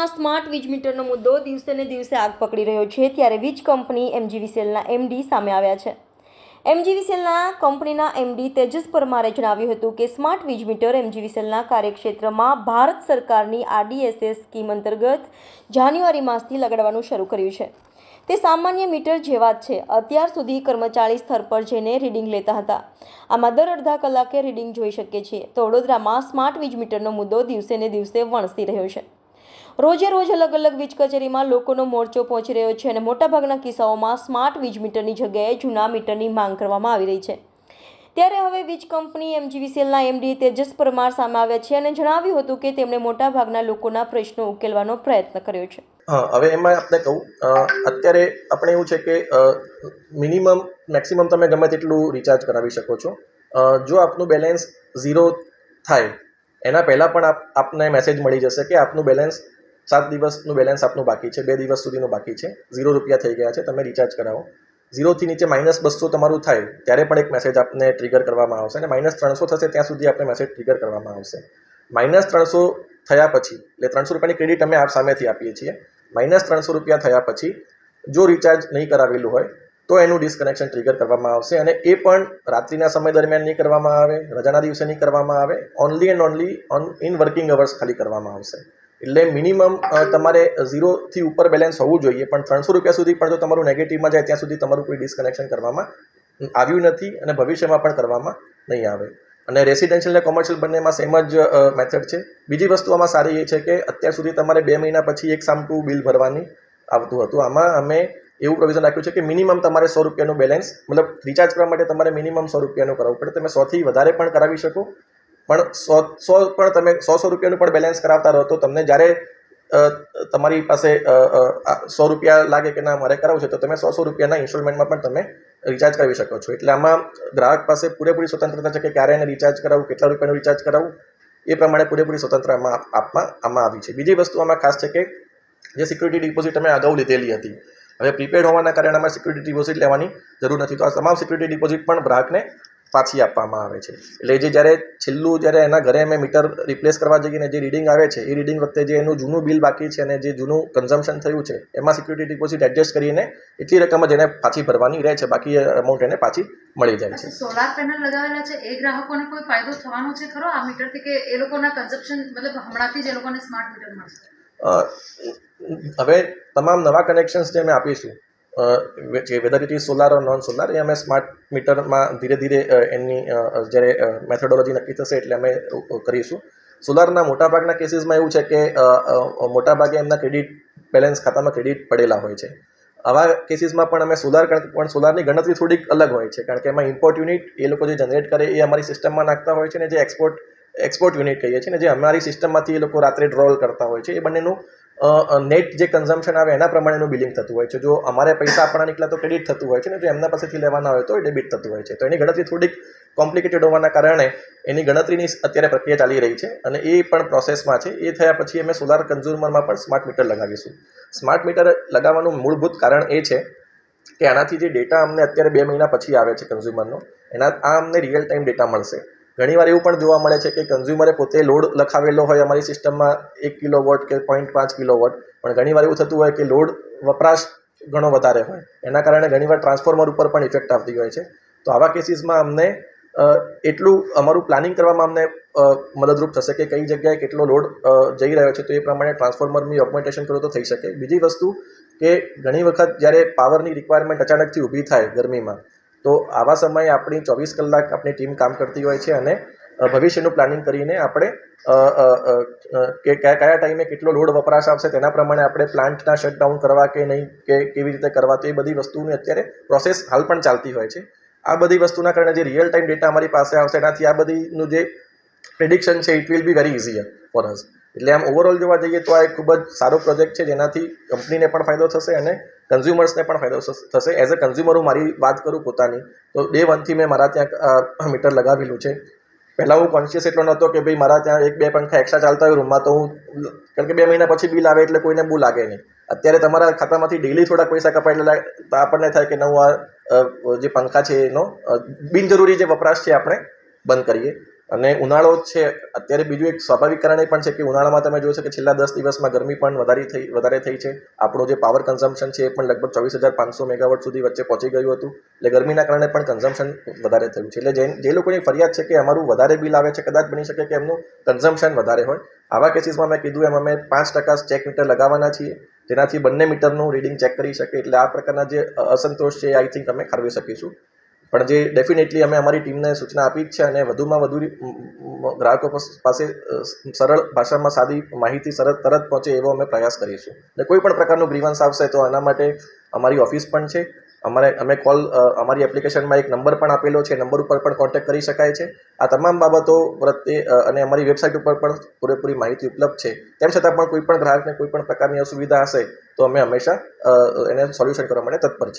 વડોદરામાં સ્માર્ટ વીજ મીટરનો મુદ્દો દિવસે ને દિવસે આગ પકડી રહ્યો છે ત્યારે વીજ કંપની એમજીવીસીએલના એમડી સામે આવ્યા છે. એમજીવીસીએલના કંપનીના એમડી તેજસ પરમારે જણાવ્યું હતું કે સ્માર્ટ વીજ મીટર એમજીવીસીએલના કાર્યક્ષેત્રમાં ભારત સરકારની આરડીએસએસ સ્કીમ અંતર્ગત જાન્યુઆરી માસથી લગાડવાનું શરૂ કર્યું છે. તે સામાન્ય મીટર જેવા જ છે. અત્યાર સુધી કર્મચારી સ્તર પર જઈને રીડિંગ લેતા હતા. આમાં દર અડધા કલાકે રીડિંગ જોઈ શકીએ છીએ તો વડોદરામાં સ્માર્ટ વીજ મીટરનો મુદ્દો દિવસે ને દિવસે વણસી રહ્યો છે. રોજે રોજ અલગ અલગ વીજ કચેરીમાં લોકોનો મોરચો પહોંચી રહ્યો છે અને મોટાભાગના કિસ્સાઓમાં સ્માર્ટ વીજ મીટરની જગ્યાએ જૂના મીટરની માંગ કરવામાં આવી રહી છે. ત્યારે હવે વીજ કંપની એમજીવીસીએલના એમડી તેજસ પરમાર સામે આવ્યા છે અને જણાવ્યું હતું કે તેમણે મોટાભાગના લોકોના પ્રશ્નો ઉકેલવાનો પ્રયત્ન કર્યો છે. હવે એમાં આપણે કહું અત્યારે આપણે એવું છે કે મિનિમમ, મેક્સિમમ તમે ગમે તેટલું રિચાર્જ કરાવી શકો છો. જો આપનું બેલેન્સ ઝીરો થાય એના પહેલાં પણ આપ, આપને મેસેજ મળી જશે કે આપનું બેલેન્સ સાત દિવસનું બેલેન્સ આપનું બાકી છે, બે દિવસ સુધીનું બાકી છે. ઝીરો રૂપિયા થઈ ગયા છે, તમે રિચાર્જ કરાવો. ઝીરોથી નીચે માઇનસ બસો તમારું થાય, ત્યારે પણ એક મેસેજ આપને ટ્રિગર કરવામાં આવશે અને માઇનસ ત્રણસો થશે, ત્યાં સુધી આપણે મેસેજ ટ્રિગર કરવામાં આવશે. માઇનસ ત્રણસો થયા પછી, એટલે ત્રણસો રૂપિયાની ક્રેડિટ અમે આપ સામેથી આપીએ છીએ. માઇનસ ત્રણસો રૂપિયા થયા પછી, જો રિચાર્જ નહીં કરાવેલું હોય તો એનું ડિસ્કનેક્શન ટ્રિગર કરવામાં આવશે અને એ પણ રાત્રિના સમય દરમિયાન નહીં કરવામાં આવે, રજાના દિવસે નહીં કરવામાં આવે only and only on in working hours ખાલી કરવામાં આવશે. એટલે મિનિમમ તમારે ઝીરોથી ઉપર બેલેન્સ હોવું જોઈએ, પણ ત્રણસો રૂપિયા સુધી પણ જો તમારું નેગેટિવમાં જાય, ત્યાં સુધી તમારું કોઈ ડિસ્કનેક્શન કરવામાં આવ્યું નથી અને ભવિષ્યમાં પણ કરવામાં નહીં આવે. અને રેસિડેન્શિયલ અને કોમર્શિયલ બંનેમાં સેમ જ મેથડ છે. બીજી વસ્તુ આમાં સારી એ છે કે અત્યાર સુધી તમારે બે મહિના પછી એક સામટું બિલ ભરવાની આવતું હતું. આમાં અમે એવું પ્રોવિઝન રાખ્યું છે કે મિનિમમ તમારે સો રૂપિયાનું બેલેન્સ મતલબ રિચાર્જ કરવા માટે તમારે મિનિમમ સો રૂપિયાનું કરાવવું પડે. તમે સોથી વધારે પણ કરાવી શકો, પણ સો સો પણ તમે સો સો રૂપિયાનું પણ બેલેન્સ કરાવતા રહો તો તમને જ્યારે તમારી પાસે સો રૂપિયા લાગે કે ના મારે કરાવવું છે, તો તમે સો સો રૂપિયાના ઇન્સ્ટોલમેન્ટમાં પણ તમે રિચાર્જ કરાવી શકો છો. એટલે આમાં ગ્રાહક પાસે પૂરેપૂરી સ્વતંત્રતા છે કે ક્યારે એને રિચાર્જ કરાવવું, કેટલા રૂપિયાનું રિચાર્જ કરાવવું, એ પ્રમાણે પૂરેપૂરી સ્વતંત્ર આમાં આપવામાં આવી છે. બીજી વસ્તુ આમાં ખાસ છે કે, જે સિક્યુરિટી ડિપોઝિટ અમે અગાઉ લીધેલી હતી હવે પ્રીપેડ હોવાના કારણે અમારે સિક્યુરિટી ડિપોઝિટ લેવાની જરૂર નથી. તો આ તમામ સિક્યુરિટી ડિપોઝિટ પણ ગ્રાહકને પાછી આપવામાં આવે છે. એટલે જે જ્યારે છેલ્લું જ્યારે એના ઘરે અમે મીટર રિપ્લેસ કરવા જઈએ જે રીડિંગ આવે છે, એ રીડિંગ વખતે જે એનું જૂનું બિલ બાકી છે અને જે જૂનું કન્ઝમ્પશન થયું છે, એમાં સિક્યુરિટી ડિપોઝિટ એડજસ્ટ કરીને એટલી રકમ જ એને પાછી ભરવાની રહે છે. બાકી અમાઉન્ટ એને પાછી મળી જાય છે. સોલાર પેનલ લગાવેલા છે, એ ગ્રાહકોને કોઈ ફાયદો થવાનો છે ખરો? આ મીટરથી કે એ લોકોના કન્ઝપ્શન મતલબ હમણાંથી જ એ લોકોને સ્માર્ટ મીટર મળશે? હવે તમામ નવા કનેક્શન્સ જે અમે આપીશું જે whether it is solar or non solar એ અમે સ્માર્ટ મીટરમાં ધીરે ધીરે એમની જ્યારે મેથોડોલોજી નક્કી થશે એટલે અમે કરીશું. સોલારના મોટાભાગના કેસીસમાં એવું છે કે મોટાભાગે એમના ક્રેડિટ બેલેન્સ ખાતામાં ક્રેડિટ પડેલા હોય છે. આવા કેસીસમાં પણ અમે સોલાર પણ સોલારની ગણતરી થોડીક અલગ હોય છે. કારણ કે એમાં ઇમ્પોર્ટ યુનિટ એ લોકો જે જનરેટ કરે એ અમારી સિસ્ટમમાં નાખતા હોય છે ને જે એક્સપોર્ટ એક્સપોર્ટ યુનિટ કહીએ છીએ ને જે અમારી સિસ્ટમમાંથી એ લોકો રાત્રે ડ્રોલ કરતા હોય છે, એ બંનેનું નેટ જે કન્ઝમ્પશન આવે એના પ્રમાણેનું બિલિંગ થતું હોય છે. જો અમારે પૈસા આપણા નીકળ્યા તો ક્રેડિટ થતું હોય છે ને, જો એમના પાસેથી લેવાના હોય તો એ ડેબિટ થતું હોય છે. તો એની ગણતરી થોડીક કોમ્પ્લિકેટેડ હોવાના કારણે એની ગણતરીની અત્યારે પ્રક્રિયા ચાલી રહી છે અને એ પણ પ્રોસેસમાં છે. એ થયા પછી અમે સોલાર કન્ઝ્યુમરમાં પણ સ્માર્ટ મીટર લગાવીશું. સ્માર્ટ મીટર લગાવવાનું મૂળભૂત કારણ એ છે કે આનાથી જે ડેટા અમને અત્યારે બે મહિના પછી આવે છે કન્ઝ્યુમરનો એના, આ અમને રિયલ ટાઈમ ડેટા મળશે. ઘણીવાર એવું પણ જોવા મળે છે કે કન્ઝ્યુમરે પોતે લોડ લખાવેલો હોય અમારી સિસ્ટમમાં એક કિલો વોટ કે પોઈન્ટ પાંચ કિલો વોટ પણ ઘણીવાર એવું થતું હોય કે લોડ વપરાશ ઘણો વધારે હોય. એના કારણે ઘણીવાર ટ્રાન્સફોર્મર ઉપર પણ ઇફેક્ટ આવતી હોય છે. તો આવા કેસીસમાં અમને એટલું અમારું પ્લાનિંગ કરવામાં અમને મદદરૂપ થશે કે કઈ જગ્યાએ કેટલો લોડ જઈ રહ્યો છે. તો એ પ્રમાણે ટ્રાન્સફોર્મરની ઓગમેન્ટેશન કરો તો થઈ શકે. બીજી વસ્તુ કે ઘણી વખત જ્યારે પાવરની રિક્વાયરમેન્ટ અચાનકથી ઊભી થાય ગરમીમાં તો આવા સમયે આપણી ચોવીસ કલાક આપણી ટીમ કામ કરતી હોય છે અને ભવિષ્યનું પ્લાનિંગ કરીને આપણે કે કયા કયા ટાઈમે કેટલો લોડ વપરાશ આવશે તેના પ્રમાણે આપણે પ્લાન્ટના શટડાઉન કરવા કે નહીં, કે કેવી રીતે કરવા તો એ બધી વસ્તુની અત્યારે પ્રોસેસ હાલ પણ ચાલતી હોય છે. આ બધી વસ્તુના કારણે જે રિયલ ટાઈમ ડેટા અમારી પાસે આવશે એનાથી આ બધીનું જે પ્રિડિક્શન છે, it will be very easier for us. એટલે આમ ઓવરઓલ જોવા જઈએ તો આ એક ખૂબ જ સારો પ્રોજેક્ટ છે, જેનાથી કંપનીને પણ ફાયદો થશે અને કન્ઝ્યુમર્સને પણ ફાયદો થશે એઝ અ કન્ઝ્યુમર હું મારી વાત કરું પોતાની, તો ડે વનથી મેં મારા ત્યાં મીટર લગાવેલું છે. પહેલાં હું કોન્શિયસ એટલો નહોતો કે ભાઈ મારા ત્યાં એક બે પંખા એક્સ્ટ્રા ચાલતા હોય રૂમમાં તો હું, કારણ કે બે મહિના પછી બિલ આવે એટલે કોઈને બહુ લાગે નહીં. અત્યારે તમારા ખાતામાંથી ડેલી થોડા પૈસા કપાય એટલે આપણને થાય કે ના હું આ જે પંખા છે એનો બિનજરૂરી જે વપરાશ છે આપણે બંધ કરીએ. અને ઉનાળો છે. અત્યારે બીજું એક સ્વાભાવિક કારણ એ પણ છે કે ઉનાળામાં તમે જોયું છે કે છેલ્લા દસ દિવસમાં ગરમી પણ વધારી થઈ, વધારે થઈ છે. આપણું જે પાવર કન્ઝમ્પશન છે એ પણ લગભગ ચોવીસ હજાર પાંચસો મેગાવોટ સુધી વચ્ચે પહોંચી ગયું હતું. એટલે ગરમીના કારણે પણ કન્ઝમ્પશન વધારે થયું છે. એટલે જે જે લોકોની ફરિયાદ છે કે અમારું વધારે બિલ આવે છે, કદાચ બની શકે કે એમનું કન્ઝમ્પશન વધારે હોય. આવા કેસીસમાં મેં કીધું એમ અમે પાંચ ટકા ચેક મીટર લગાવવાના છીએ. જેનાથી બંને મીટરનું રીડિંગ ચેક કરી શકે. એટલે આ પ્રકારના જે અસંતોષ છે એ આઈ થિંક અમે ખરવી શકીશું. પણ જે ડેફિનેટલી અમે અમારી ટીમને સૂચના આપી છે અને વધુમાં વધુ ગ્રાહકો પાસે સરળ ભાષામાં સાદી માહિતી સરળ તરત પહોંચે એવો અમે પ્રયાસ કરીશું અને કોઈ પણ પ્રકારનું ગ્રીવન્સ આવશે તો એના માટે અમારી ઓફિસ પણ છે. અમારે, અમે કોલ અમારી એપ્લિકેશનમાં એક નંબર પણ આપેલો છે. નંબર ઉપર પણ કોન્ટેક્ટ કરી શકાય છે. આ તમામ બાબતો પ્રત્યે અને અમારી વેબસાઇટ ઉપર પણ પૂરેપૂરી માહિતી ઉપલબ્ધ છે. તેમ છતાં પણ કોઈ પણ ગ્રાહકને કોઈ પણ પ્રકારની અસુવિધા હશે તો અમે હંમેશા એને સોલ્યુશન કરવા માટે તત્પર છીએ.